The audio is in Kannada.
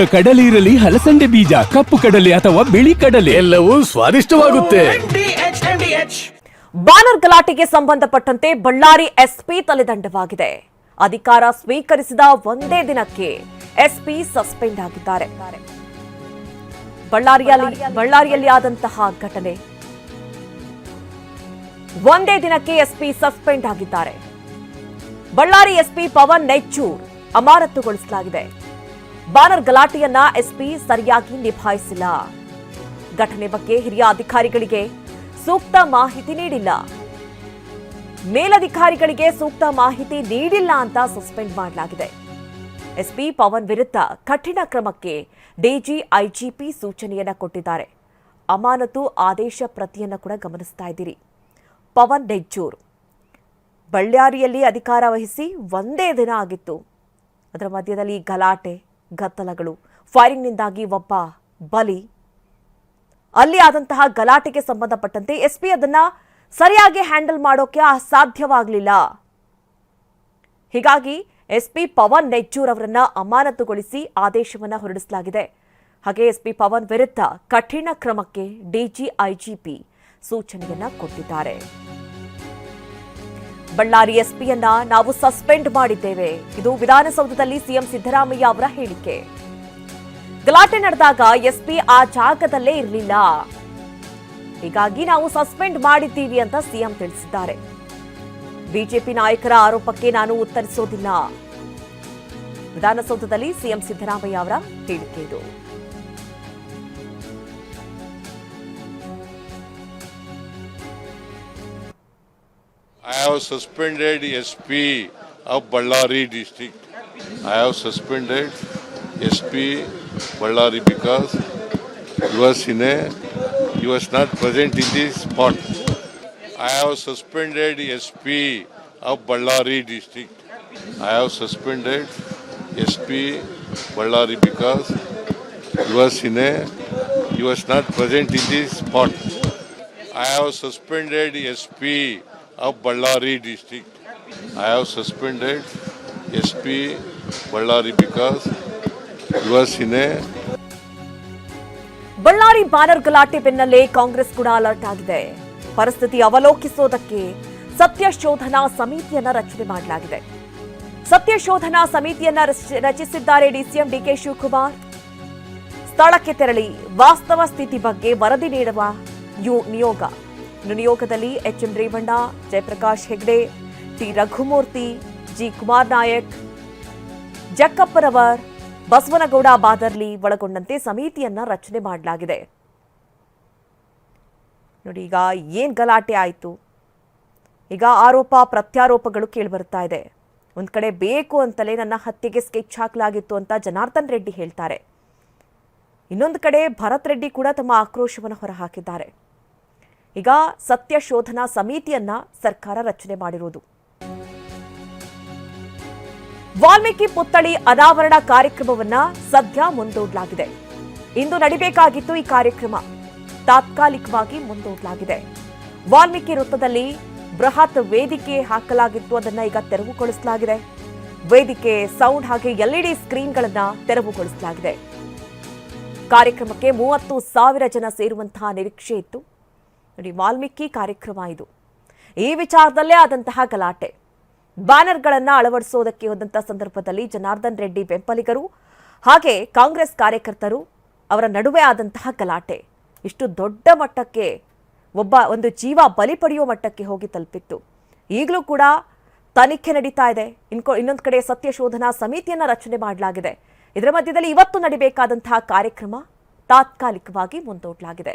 ಈಗ ಕಡಲೆ ಇರಲಿ ಹಲಸಂಡೆ ಬೀಜ ಕಪ್ಪು ಕಡಲೆ ಅಥವಾ ಬಿಳಿ ಕಡಲೆ. ಎಲ್ಲವೂ ಸ್ವಾದಿಷ್ಟವಾಗುತ್ತೆ. ಬಾನರ್ ಗಲಾಟೆಗೆ ಸಂಬಂಧಪಟ್ಟಂತೆ ಬಳ್ಳಾರಿ ಎಸ್ಪಿ ತಲೆದಂಡವಾಗಿದೆ. ಅಧಿಕಾರ ಸ್ವೀಕರಿಸಿದ ಒಂದೇ ದಿನಕ್ಕೆ ಎಸ್ಪಿ ಸಸ್ಪೆಂಡ್ ಆಗಿದ್ದಾರೆ. ಬಳ್ಳಾರಿಯಲ್ಲಿ ಬಳ್ಳಾರಿಯಲ್ಲಿ ಆದಂತಹ ಘಟನೆ. ಒಂದೇ ದಿನಕ್ಕೆ ಎಸ್ಪಿ ಸಸ್ಪೆಂಡ್ ಆಗಿದ್ದಾರೆ. ಬಳ್ಳಾರಿ ಎಸ್ಪಿ ಪವನ್ ನೆಚ್ಚೂರ್ ಅಮಾನತುಗೊಳಿಸಲಾಗಿದೆ. ಬ್ಯಾನರ್ ಗಲಾಟೆಯನ್ನ ಎಸ್ಪಿ ಸರಿಯಾಗಿ ನಿಭಾಯಿಸಿಲ್ಲ. ಘಟನೆ ಬಗ್ಗೆ ಹಿರಿಯ ಅಧಿಕಾರಿಗಳಿಗೆ ಸೂಕ್ತ ಮಾಹಿತಿ ನೀಡಿಲ್ಲ. ಮೇಲಧಿಕಾರಿಗಳಿಗೆ ಸೂಕ್ತ ಮಾಹಿತಿ ನೀಡಿಲ್ಲ ಅಂತ ಸಸ್ಪೆಂಡ್ ಮಾಡಲಾಗಿದೆ. ಎಸ್ಪಿ ಪವನ್ ವಿರುದ್ಧ ಕಠಿಣ ಕ್ರಮಕ್ಕೆ ಡಿಜಿ ಐಜಿಪಿ ಸೂಚನೆಯನ್ನ ಕೊಟ್ಟಿದ್ದಾರೆ. ಅಮಾನತು ಆದೇಶ ಪ್ರತಿಯನ್ನ ಕೂಡ ಗಮನಿಸ್ತಾ ಇದ್ದೀರಿ. ಪವನ್ ನೆಜ್ಜೂರ್. ಬಳ್ಳಾರಿಯಲ್ಲಿ ಅಧಿಕಾರ ವಹಿಸಿ ಒಂದೇ ದಿನ ಆಗಿತ್ತು. ಅದರ ಮಧ್ಯದಲ್ಲಿ ಗಲಾಟೆ ಗದ್ದಲಗಳು. ಫೈರಿಂಗ್ನಿಂದಾಗಿ ಒಬ್ಬ ಬಲಿ. ಅಲ್ಲಿ ಆದಂತಹ ಗಲಾಟೆಗೆ ಸಂಬಂಧಪಟ್ಟಂತೆ ಎಸ್ಪಿ ಅದನ್ನ ಸರಿಯಾಗಿ ಹ್ಯಾಂಡಲ್ ಮಾಡೋಕೆ ಅಸಾಧ್ಯವಾಗಲಿಲ್ಲ. ಹೀಗಾಗಿ ಎಸ್ಪಿ ಪವನ್ ನೆಜ್ಜೂರ್ ಅವರನ್ನ ಅಮಾನತುಗೊಳಿಸಿ ಆದೇಶವನ್ನ ಹೊರಡಿಸಲಾಗಿದೆ. ಹಾಗೆ ಎಸ್ಪಿ ಪವನ್ ವಿರುದ್ಧ ಕಠಿಣ ಕ್ರಮಕ್ಕೆ ಡಿಜಿಐಜಿಪಿ ಸೂಚನೆಯನ್ನ ಕೊಟ್ಟಿದ್ದಾರೆ. ಬಳ್ಳಾರಿ ಎಸ್ಪಿಯನ್ನ ನಾವು ಸಸ್ಪೆಂಡ್ ಮಾಡಿದ್ದೇವೆ. ಇದು ವಿಧಾನಸೌಧದಲ್ಲಿ ಸಿಎಂ ಸಿದ್ದರಾಮಯ್ಯ ಅವರ ಹೇಳಿಕೆ. ಗಲಾಟೆ ನಡೆದಾಗ ಎಸ್ಪಿ ಆ ಜಾಗದಲ್ಲೇ ಇರಲಿಲ್ಲ. ಹೀಗಾಗಿ ನಾವು ಸಸ್ಪೆಂಡ್ ಮಾಡಿದ್ದೀವಿ ಅಂತ ಸಿಎಂ ತಿಳಿಸಿದ್ದಾರೆ. ಬಿಜೆಪಿ ನಾಯಕರ ಆರೋಪಕ್ಕೆ ನಾನು ಉತ್ತರಿಸೋದಿಲ್ಲ. ವಿಧಾನಸೌಧದಲ್ಲಿ ಸಿಎಂ ಸಿದ್ದರಾಮಯ್ಯ ಅವರ ಹೇಳಿಕೆ ಇದು. I have suspended SP of Ballari district. I have suspended SP Ballari because he was in a he was not present in this spot. I have suspended SP of Ballari district. I have suspended SP Ballari because he was in a he was not present in this spot. I have suspended SP of Ballari district. I have suspended SP Ballari because he was in a Ballari banner ಗಲಾಟೆ ಬೆನ್ನಲ್ಲೇ ಕಾಂಗ್ರೆಸ್ ಕೂಡ ಅಲರ್ಟ್ ಆಗಿದೆ. ಪರಿಸ್ಥಿತಿ ಅವಲೋಕಿಸೋದಕ್ಕೆ ಸತ್ಯಶೋಧನಾ ಸಮಿತಿಯನ್ನ ರಚನೆ ಮಾಡಲಾಗಿದೆ. ಸತ್ಯಶೋಧನಾ ಸಮಿತಿಯನ್ನ ರಚ- ರಚಿಸಿದ್ದಾರೆ ಡಿಸಿಎಂ ಡಿಕೆ ಶಿವಕುಮಾರ್. ಸ್ಥಳಕ್ಕೆ ತೆರಳಿ ವಾಸ್ತವ ಸ್ಥಿತಿ ಬಗ್ಗೆ ವರದಿ ನೀಡುವ ಯು- ನಿಯೋಗ. ನಿಯೋಗದಲ್ಲಿ HM Revanna, Jayaprakash Hegde, T Raghumurthy, G Kumar Nayak, ಜಕ್ಕಪ್ಪರವರ್, ಬಸವನಗೌಡ ಬಾದರ್ಲಿ ಒಳಗೊಂಡಂತೆ ಸಮಿತಿಯನ್ನ ರಚನೆ ಮಾಡಲಾಗಿದೆ. ನೋಡಿ ಈಗ ಏನ್ ಗಲಾಟೆ ಆಯಿತು. ಈಗ ಆರೋಪ, ಪ್ರತ್ಯಾರೋಪಗಳು ಕೇಳಿಬರ್ತಾ ಇದೆ. ಒಂದ್ ಕಡೆ ಬೇಕು ಅಂತಲೇ ನನ್ನ ಹತ್ಯೆಗೆ ಸ್ಕೆಚ್ ಹಾಕಲಾಗಿತ್ತು ಅಂತ ಜನಾರ್ದನ್ ರೆಡ್ಡಿ ಹೇಳ್ತಾರೆ. ಇನ್ನೊಂದು ಕಡೆ ಭರತ್ ರೆಡ್ಡಿ ಕೂಡ ತಮ್ಮ ಆಕ್ರೋಶವನ್ನು ಹೊರಹಾಕಿದ್ದಾರೆ. ಈಗ ಸತ್ಯ ಶೋಧನಾ ಸಮಿತಿಯನ್ನ ಸರ್ಕಾರ ರಚನೆ ಮಾಡಿರುವುದು ವಾಲ್ಮೀಕಿ ಪುತ್ಥಳಿ ಅನಾವರಣ ಕಾರ್ಯಕ್ರಮವನ್ನ ಸದ್ಯ ಮುಂದೂಡಲಾಗಿದೆ. ಇಂದು ನಡಿಬೇಕಾಗಿತ್ತು ಈ ಕಾರ್ಯಕ್ರಮ. ತಾತ್ಕಾಲಿಕವಾಗಿ ಮುಂದೂಡಲಾಗಿದೆ. ವಾಲ್ಮೀಕಿ ವೃತ್ತದಲ್ಲಿ ಬೃಹತ್ ವೇದಿಕೆ ಹಾಕಲಾಗಿತ್ತು ಅದನ್ನ ಈಗ ತೆರವುಗೊಳಿಸಲಾಗಿದೆ. ವೇದಿಕೆ, ಸೌಂಡ್ ಹಾಗೆ ಎಲ್ಇಡಿ ಸ್ಕ್ರೀನ್ಗಳನ್ನ ತೆರವುಗೊಳಿಸಲಾಗಿದೆ. ಕಾರ್ಯಕ್ರಮಕ್ಕೆ ಮೂವತ್ತು ಸಾವಿರ ಜನ ಸೇರುವಂತಹ ನಿರೀಕ್ಷೆ ಇತ್ತು. ನೋಡಿ, ವಾಲ್ಮೀಕಿ ಕಾರ್ಯಕ್ರಮ ಇದು. ಈ ವಿಚಾರದಲ್ಲೇ ಆದಂತಹ ಗಲಾಟೆ. ಬ್ಯಾನರ್ಗಳನ್ನ ಅಳವಡಿಸೋದಕ್ಕೆ ಹೋದಂಥ ಸಂದರ್ಭದಲ್ಲಿ ಜನಾರ್ದನ್ ರೆಡ್ಡಿ ಬೆಂಬಲಿಗರು, ಹಾಗೆ ಕಾಂಗ್ರೆಸ್ ಕಾರ್ಯಕರ್ತರು ಅವರ ನಡುವೆ ಆದಂತಹ ಗಲಾಟೆ. ಇಷ್ಟು ದೊಡ್ಡ ಮಟ್ಟಕ್ಕೆ, ಒಬ್ಬ ಒಂದು ಜೀವ ಬಲಿ ಪಡೆಯುವ ಮಟ್ಟಕ್ಕೆ ಹೋಗಿ ತಲುಪಿತ್ತು. ಈಗಲೂ ಕೂಡ ತನಿಖೆ ನಡೀತಾ ಇದೆ. ಇನ್ಕೋ, ಇನ್ನೊಂದು ಕಡೆ ಸತ್ಯ ಶೋಧನಾ ಸಮಿತಿಯನ್ನ ರಚನೆ ಮಾಡಲಾಗಿದೆ. ಇದರ ಮಧ್ಯದಲ್ಲಿ ಇವತ್ತು ನಡಿಬೇಕಾದಂತಹ ಕಾರ್ಯಕ್ರಮ ತಾತ್ಕಾಲಿಕವಾಗಿ ಮುಂದೂಡಲಾಗಿದೆ.